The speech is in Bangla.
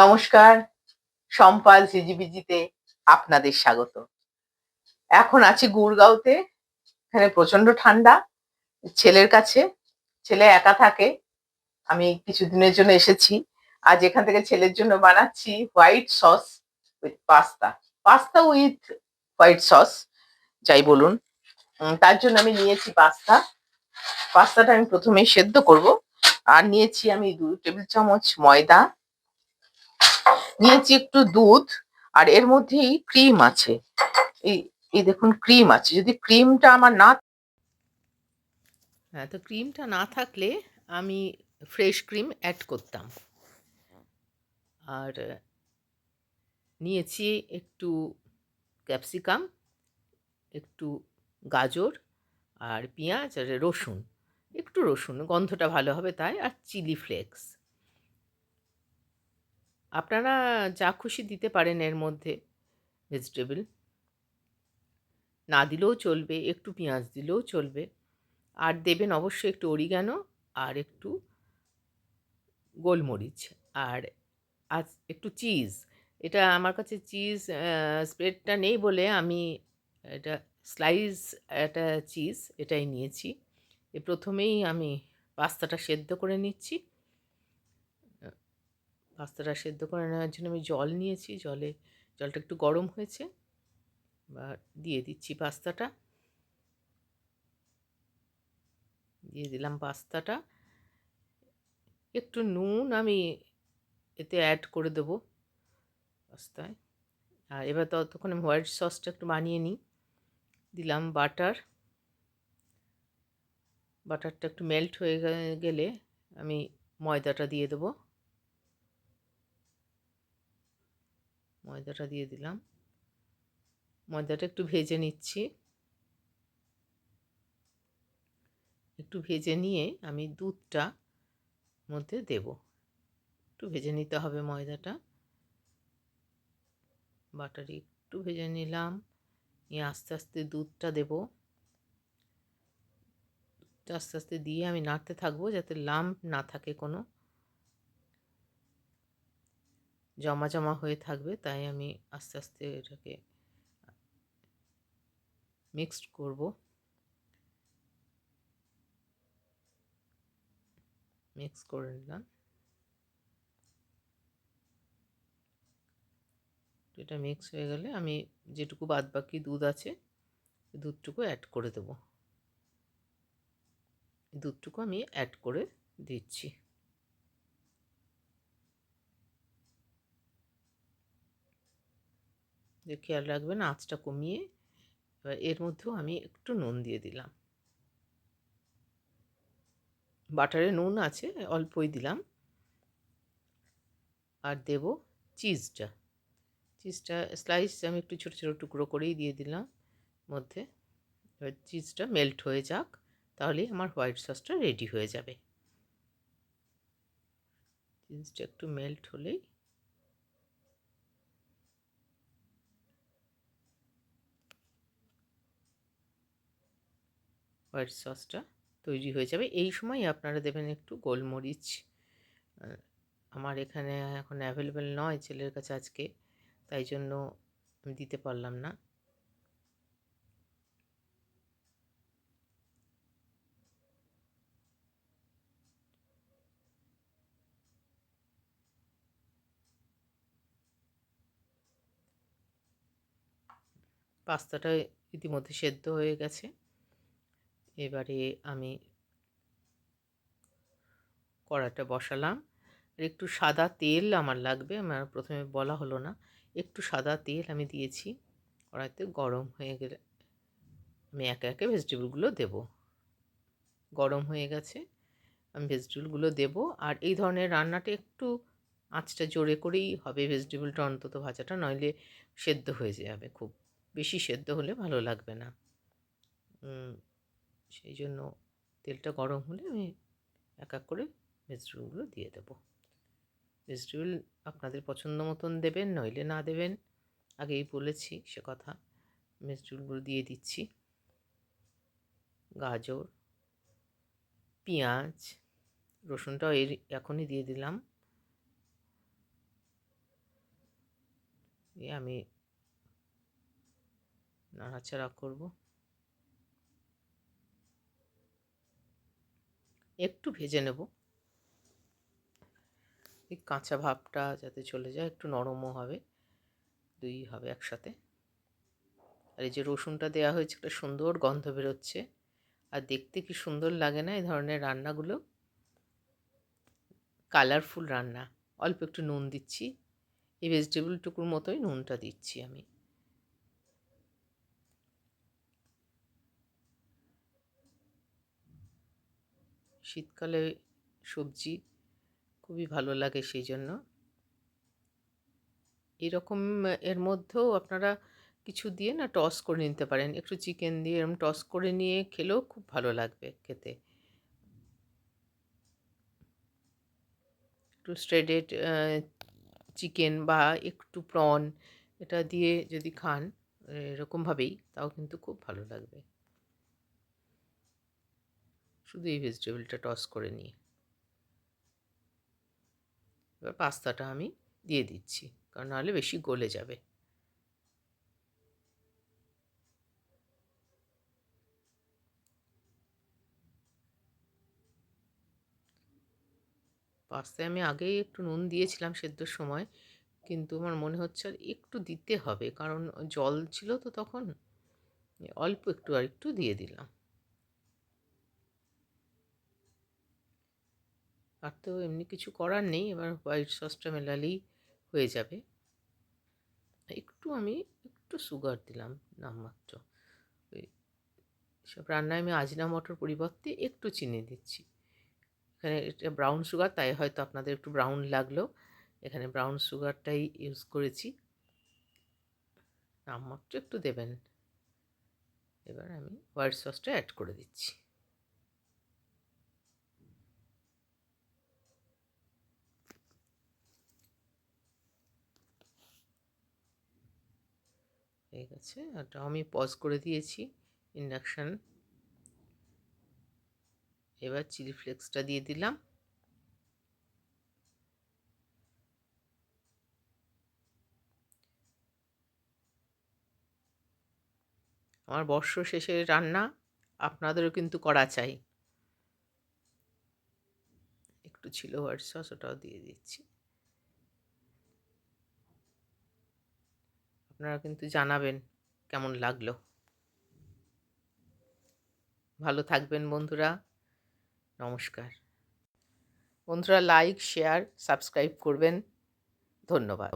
নমস্কার, সম্পাল সিজিবিজিতে আপনাদের স্বাগত। এখন আছি গুড়গাঁওতে, এখানে প্রচণ্ড ঠান্ডা, ছেলের কাছে, ছেলে একা থাকে, আমি কিছুদিনের জন্য এসেছি। আজ এখান থেকে ছেলের জন্য বানাচ্ছি white sauce with pasta. Pasta with white sauce, যাই বলুন। তার জন্য আমি নিয়েছি পাস্তা। পাস্তাটা আমি প্রথমে সেদ্ধ করব। আর নিয়েছি আমি দু টেবিল চামচ ময়দা। নিয়েছি একটু দুধ আর এর মধ্যেই ক্রিম আছে। এই দেখুন ক্রিম আছে। যদি ক্রিমটা আমার না হ্যাঁ তো ক্রিমটা না থাকলে আমি ফ্রেশ ক্রিম অ্যাড করতাম। আর নিয়েছি একটু ক্যাপসিকাম, একটু গাজর আর পেঁয়াজ আর রসুন। একটু রসুন, গন্ধটা ভালো হবে তাই, আর চিলি ফ্লেক্স। আপনারা যা খুশি দিতে পারেন এর মধ্যে। ভেজিটেবল না দিলেও চলবে, একটু পেঁয়াজ দিলেও চলবে। আর দেবেন অবশ্যই একটু অরিগানো আর একটু গোলমরিচ আর আজ একটু চিজ এটা আমার কাছে চিজ স্প্রেডটা নেই বলে আমি এটা স্লাইস একটা চিজ এটাই নিয়েছি। এ প্রথমেই আমি পাস্তাটা সেদ্ধ করে নিচ্ছি। পাস্তাটা সেদ্ধ করে নেওয়ার জন্য আমি জল নিয়েছি। জলে, জলটা একটু গরম হয়েছে। বা দিয়ে দিচ্ছি পাস্তাটা। দিয়ে দিলাম পাস্তাটা। একটু নুন আমি এতে অ্যাড করে দেবো পাস্তায়। আর এবার ততক্ষণ আমি হোয়াইট সসটা একটু বানিয়ে নিই। দিলাম বাটার বাটারটা একটু মেল্ট হয়ে গেলে আমি ময়দাটা দিয়ে দেবো। ময়দাটা দিয়ে দিলাম। ময়দাটা একটু ভেজে নিচ্ছি। একটু ভেজে নিয়ে আমি দুধটা মধ্যে দেব। একটু ভেজে নিতে হবে ময়দাটা। বাটারি একটু ভেজে নিলাম। নিয়ে আস্তে আস্তে দুধটা দেব। আস্তে আস্তে দিয়ে আমি নাড়তে থাকব যাতে লাম্প না থাকে কোনো। জমা জমা হয়ে থাকবে, তাই আমি আস্তে আস্তে এটাকে মিক্সড করব। মিক্স করে নিলাম। এটা মিক্স হয়ে গেলে আমি যেটুকু বাদ বাকি দুধ আছে দুধটুকু অ্যাড করে দেবো। দুধটুকু আমি অ্যাড করে দিচ্ছি। যে খেয়াল রাখবেন আঁচটা কমিয়ে এবার এর মধ্যেও আমি একটু নুন দিয়ে দিলাম। বাটারে নুন আছে, অল্পই দিলাম। আর দেব চিজটা। চিজটা, স্লাইস আমি একটু ছোটো ছোটো টুকরো করেই দিয়ে দিলাম মধ্যে। এবার চিজটা মেল্ট হয়ে যাক, তাহলেই আমার হোয়াইট সসটা রেডি হয়ে যাবে। চিজটা একটু মেল্ট হলেই হোয়াইট সসটা তৈরি হয়ে যাবে। এই সময় আপনারা দেবেন একটু গোলমরিচ। আমার এখানে এখন অ্যাভেলেবেল নয় ছেলের কাছে আজকে, তাই জন্য আমি দিতে পারলাম না। পাস্তাটা ইতিমধ্যে সেদ্ধ হয়ে গেছে। এবারে আমি কড়াটা বসালাম। আর একটু সাদা তেল আমার লাগবে, আমার প্রথমে বলা হলো না। একটু সাদা তেল আমি দিয়েছি, কড়াইতে গরম হয়ে গেলে আমি একে একে ভেজিটেবলগুলো দেব। গরম হয়ে গেছে, আমি ভেজিটেবলগুলো দেব। আর এই ধরনের রান্নাটা একটু আঁচটা জোরে করেই হবে, ভেজিটেবলটা অন্তত ভাজাটা, নইলে সেদ্ধ হয়ে যাবে খুব। বেশি সেদ্ধ হলে ভালো লাগবে না। সেই জন্য তেলটা গরম হলে আমি এক এক করে ভেজিটেবলগুলো দিয়ে দেবো। ভেজিটেবল আপনাদের পছন্দ মতন দেবেন, নইলে না দেবেন, আগেই বলেছি সে কথা। ভেজিটেবলগুলো দিয়ে দিচ্ছি। গাজর, পেঁয়াজ, রসুনটাও এর এখনই দিয়ে দিলাম। দিয়ে আমি নাড়াচাড়া করব। একটু ভেজে নেব। এই কাঁচা ভাবটা যাতে চলে যায়, একটু নরমও হবে, দুই হবে একসাথে। আর এই যে রসুনটা দেওয়া হয়েছে, একটা সুন্দর গন্ধ বেরোচ্ছে। আর দেখতে কি সুন্দর লাগে না এই ধরনের রান্নাগুলো? কালারফুল রান্না। অল্প একটু নুন দিচ্ছি। এই ভেজিটেবলটুকুর মতোই নুনটা দিচ্ছি আমি। শীতকালে সবজি খুবই ভালো লাগে সেই জন্য এরকম, এর মধ্যেও আপনারা কিছু দিয়ে না টস করে নিতে পারেন। একটু চিকেন দিয়ে এরকম টস করে নিয়ে খেলেও খুব ভালো লাগবে খেতে। একটু স্ট্রেডেড চিকেন বা একটু প্রন এটা দিয়ে যদি খান, এরকমভাবেই, তাও কিন্তু খুব ভালো লাগবে। শুধু এই ভেজিটেবলটা টস করে নিয়ে। এবার পাস্তাটা আমি দিয়ে দিচ্ছি, কারণ নাহলে বেশি গলে যাবে। পাস্তায় আমি আগেই একটু নুন দিয়েছিলাম সেদ্ধর সময়, কিন্তু আমার মনে হচ্ছে আর একটু দিতে হবে, কারণ জল ছিল তো তখন, অল্প একটু আর একটু দিয়ে দিলাম। আর তো এমনি কিছু করার নেই, এবার হোয়াইট সসটা মেলালেই হয়ে যাবে। একটু আমি একটু সুগার দিলাম নামমাত্র। ওই সব রান্নায় আমি আজিনা মটর পরিবর্তে একটু চিনি দিচ্ছি। এখানে এটা ব্রাউন সুগার, তাই হয়তো আপনাদের একটু ব্রাউন লাগল। এখানে ব্রাউন সুগারটাই ইউজ করেছি। নামমাত্র একটু দেবেন। এবার আমি হোয়াইট সসটা অ্যাড করে দিচ্ছি। হয়ে গেছে। ওটাও আমি পজ করে দিয়েছি ইন্ডাকশান এবার চিলি ফ্লেক্সটা দিয়ে দিলাম। আমার বর্ষ শেষে রান্না আপনাদেরও কিন্তু করা চাই। একটু ছিল হোয়াইট সস ওটাও দিয়ে দিচ্ছি। আপনারা কিন্তু জানাবেন কেমন লাগল। ভালো থাকবেন বন্ধুরা। নমস্কার। বন্ধুরা লাইক শেয়ার সাবস্ক্রাইব করবেন। ধন্যবাদ।